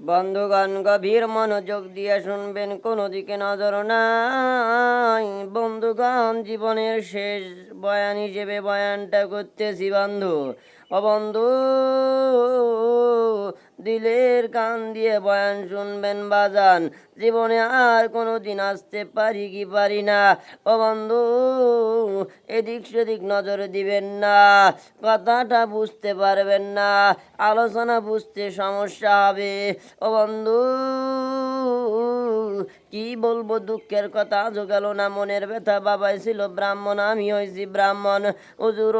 বন্ধুগণ গভীর মনোযোগ দিয়ে শুনবেন, কোনো দিকে নজর নাই। বন্ধুগণ, জীবনের শেষ বয়ান হিসেবে বয়ানটা করতেছি, বন্ধু। বন্ধু, দিলের কান দিয়ে বয়ান শুনবেন বাজান। জীবনে আর কোনো দিন আসতে পারি কি পারি না। ও বন্ধু, এদিক সেদিক নজর দিবেন না। কথাটা বুঝতে পারবেন না। আলোচনা বুঝতে সমস্যা হবে। ও বন্ধু, কি বলব, দুঃখের কথা আজও গেল না। মনের ব্যথা বাবাই ছিল ব্রাহ্মণ আমি হয়েছি ব্রাহ্মণ। হুজুর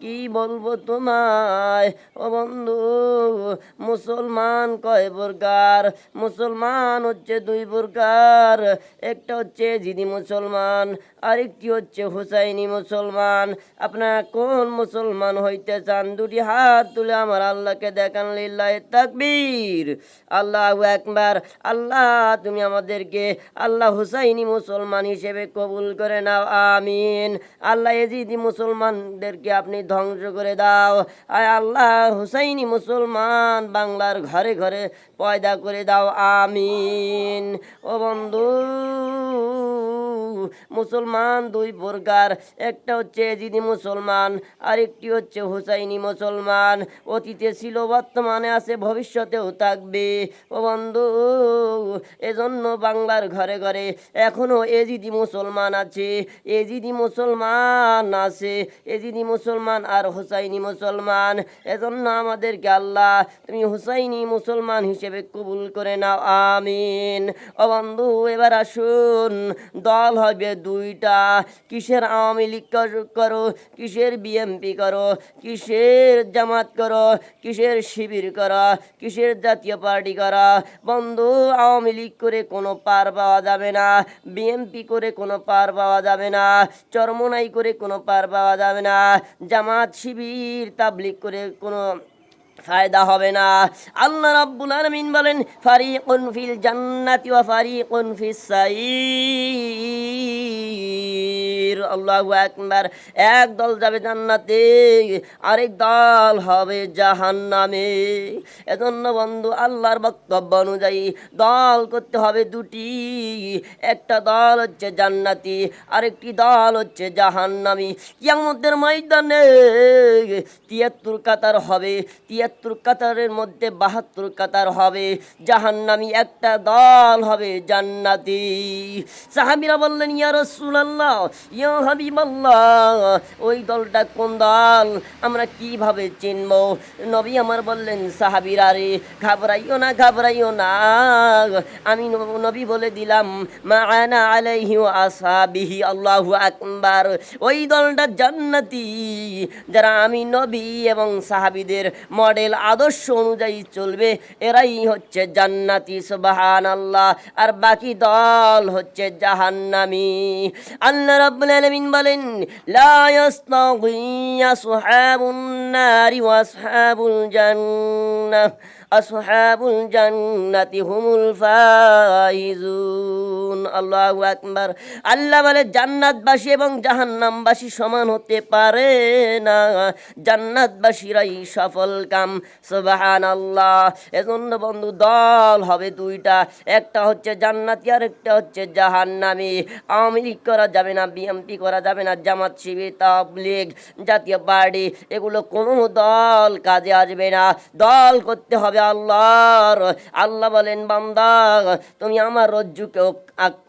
কি বলব তোমায়? ও বন্ধু, মুসলমান কয় প্রকার? মুসলমান হচ্ছে দুই প্রকার। একটা হচ্ছে জিদি মুসলমান, আরেকটি হচ্ছে হুসাইনি মুসলমান। আপনারা কোন মুসলমান হইতে চান? দুটি হাত তুলে আমার আল্লাহকে দেখান লিল্লাহ তাকবীর। আল্লাহ একবার আল্লাহ, তুমি আমাদেরকে আল্লাহ হুসাইনি মুসলমান হিসেবে কবুল করে নাও, আমিন। আল্লাহ এজিদি মুসলমানদেরকে আপনি ধ্বংস করে দাও। আয় আল্লাহ, হুসাইনি মুসলমান, বাংলার ঘরে ঘরে পয়দা করে দাও। আমিন। ও বন্ধু, মুসলমান দুই প্রকার। একটা হচ্ছে এজিদি মুসলমান, আরেকটি হচ্ছে হুসাইনি মুসলমান। অতীতে ছিল, বর্তমানে আছে, ভবিষ্যতেও থাকবে। ও বন্ধু, এজন্য বাংলার ঘরে ঘরে এখনও এজিদি মুসলমান আছে। এজিদি মুসলমান আছে, এজিদি মুসলমান আর হুসাইনি মুসলমান। এজন্য আমাদেরকে আল্লাহ, তুমি হুসাইনি মুসলমান হিসেবে কবুল করে নাও, আমিন। ও বন্ধু, এবার আসুন। দল হবে দুইটা। কিসের আওয়ামী লীগ করো কিসের বিএমপি করো, কিসের জামাত করো, কিসের শিবির করা, কিসের জাতীয় পার্টি করা। বন্ধু, আওয়ামী লীগ করে কোনো পার পাওয়া যাবে না। বিএমপি করে কোনো পার পাওয়া যাবে না। চরমনাই করে কোনো পার পাওয়া যাবে না। জামাত শিবির তাবলিক করে কোনো ফায়দা হবে না। আল্লাহ রাব্বুল আলামিন বলেন, ফারিকুন ফিল জান্নাতি ওয়া ফারিকুন ফিস সাইর। আল্লাহু আকবার। এক দল যাবে জান্নাতে, আরেক দল হবে জাহান্নামে। এজন্য বন্ধু, আল্লাহর বক্তব্য অনুযায়ী দল করতে হবে দুটি। একটা দল হচ্ছে জান্নাতি, আরেকটি দল হচ্ছে জাহান্নামী। কিয়ামতের ময়দানে তিয়াত্তর কাতার হবে, তিয়াত্তর কাতারের মধ্যে বাহাত্তর কাতার হবে। জাহান্নামী একটা দল হবে জান্নাতি। সাহাবিরা বললেন, ইয়া রাসূলুল্লাহ, ইয়া হাবিবাল্লাহ, ওই দলটা কোন দল? আমরা কীভাবে চিনব? নবী আমার বললেন, সাহাবিরা রে, ঘাবড়াইও না ঘাবড়াইও না। আমি নবী বলে দিলাম মা আনা আলাইহি ওয়া আসহাবিহি, আল্লাহু আকবার। ওই দলটা জান্নাতি। যারা আমি নবী এবং সাহাবিদের মডেল আদর্শ অনুযায়ী চলবে, এরাই হচ্ছে জান্নাতি সুবাহান আল্লাহ আর বাকি দল হচ্ছে জাহান্নামি। আল্লাহ রাব্বুল আলামিন বলেন লা ইয়াস্তাগি আসহাবুন নারি আসহাবুল জান্নাহ আসহাবুল জান্নাতি হুমুল ফাইজুন। আল্লাহু আকবার। আল্লাহ বলে, জান্নাতবাসী এবং জাহান্নামবাসী সমান হতে পারে না। জান্নাতবাসীরাই সফল কাম। সুবাহান আল্লাহ এজন্য বন্ধু, দল হবে দুইটা। একটা হচ্ছে জান্নাতি আর একটা হচ্ছে জাহান্নামী। আওয়ামী লীগ করা যাবে না বিএমপি করা যাবে না, জামাত শিবির, তাবলিগ জাতীয় পার্টি, এগুলো কোনো দল কাজে আসবে না। দল করতে হবে আল্লাহর। আল্লাহ বলেন, বান্দা, তুমি আমার রজ্জুকে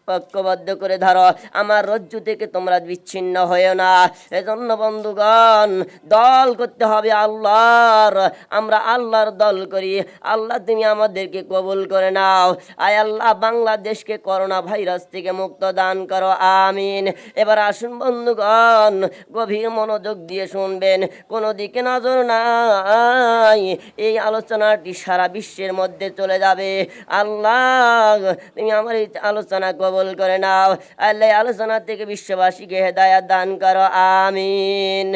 ঐক্যবদ্ধ করে ধরো। আমার রজ্জু থেকে তোমরা বিচ্ছিন্ন হয়েও না। এজন্য বন্ধুগণ, দল করতে হবে আল্লাহর। আমরা আল্লাহর দল করি। আল্লাহ তুমি আমাদেরকে কবুল করে নাও। আয় আল্লাহ, বাংলাদেশকে করোনা ভাইরাস থেকে মুক্ত দান করো। আমিন। এবার আসুন বন্ধুগণ, গভীর মনোযোগ দিয়ে শুনবেন। কোনো দিকে নজর নাই। এই আলোচনাটি সারা বিশ্বের মধ্যে চলে যাবে। আল্লাহ, তুমি আমার এই আলোচনা কবুল করে নাও। আল্লাহ আলোচনা থেকে বিশ্ববাসীকে হেদায়াত দান করো, আমিন।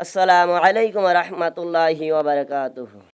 আসসালামু আলাইকুম রহমতুল্লাহি ওবরকাতুহ